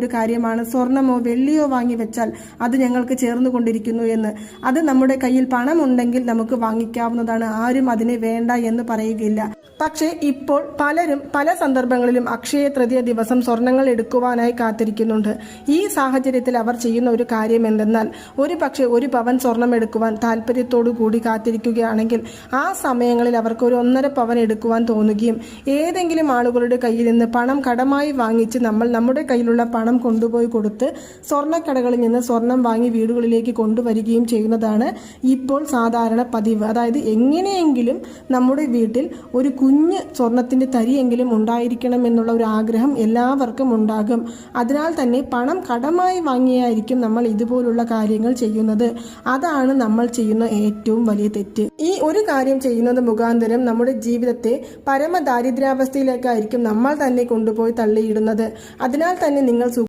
ഒരു കാര്യമാണ്. സ്വർണമോ വെള്ളിയോ വാങ്ങി വെച്ചാൽ അത് ഞങ്ങൾക്ക് ചേർന്നുകൊണ്ടിരിക്കുന്നു എന്ന്. അത് നമ്മുടെ കയ്യിൽ പണമുണ്ടെങ്കിൽ നമുക്ക് വാങ്ങിക്കാവുന്നതാണ്. ആരും അതിനെ വേണ്ട എന്ന് പറയുകയില്ല. പക്ഷേ ഇപ്പോൾ പലരും പല സന്ദർഭങ്ങളിലും അക്ഷയ തൃതീയ ദിവസം സ്വർണങ്ങൾ എടുക്കുവാനായി കാത്തിരിക്കുന്നുണ്ട്. ഈ സാഹചര്യത്തിൽ അവർ ചെയ്യുന്ന ഒരു കാര്യം എന്തെന്നാൽ ഒരു പക്ഷേ ഒരു പവൻ സ്വർണം എടുക്കുവാൻ താല്പര്യത്തോടു കൂടി കാത്തിരിക്കുകയാണെങ്കിൽ ആ സമയങ്ങളിൽ അവർക്ക് ഒരു ഒന്നര പവൻ എടുക്കുവാൻ തോന്നുകയും ഏതെങ്കിലും ആളുകളുടെ കയ്യിൽ നിന്ന് പണം കടമായി വാങ്ങിച്ച് നമ്മൾ നമ്മുടെ കയ്യിലുള്ള പണം കൊണ്ടുപോയി കൊടുത്ത് സ്വർണക്കടകളിൽ നിന്ന് സ്വർണം വാങ്ങി വീടുകളിലേക്ക് കൊണ്ടുവരികയും ചെയ്യുന്നതാണ് ഇപ്പോൾ സാധാരണ പതിവ്. അതായത് എങ്ങനെയെങ്കിലും നമ്മുടെ വീട്ടിൽ ഒരു കുഞ്ഞ് സ്വർണത്തിന്റെ തരിയെങ്കിലും ഉണ്ടായിരിക്കണം എന്നുള്ള ഒരു ആഗ്രഹം എല്ലാവർക്കും ഉണ്ടാകും. അതിനാൽ തന്നെ പണം കടമായി വാങ്ങിയായിരിക്കും നമ്മൾ ഇതുപോലുള്ള കാര്യങ്ങൾ ചെയ്യുന്നത്. അതാണ് നമ്മൾ ചെയ്യുന്ന ഏറ്റവും വലിയ തെറ്റ്. ഈ ഒരു കാര്യം ചെയ്യുന്നത് മുഖാന്തരം നമ്മുടെ ജീവിതത്തെ പരമ ദാരിദ്ര്യാവസ്ഥയിലേക്കായിരിക്കും നമ്മൾ തന്നെ കൊണ്ടുപോയി തള്ളിയിടുന്നത്. അതിനാൽ തന്നെ നിങ്ങൾ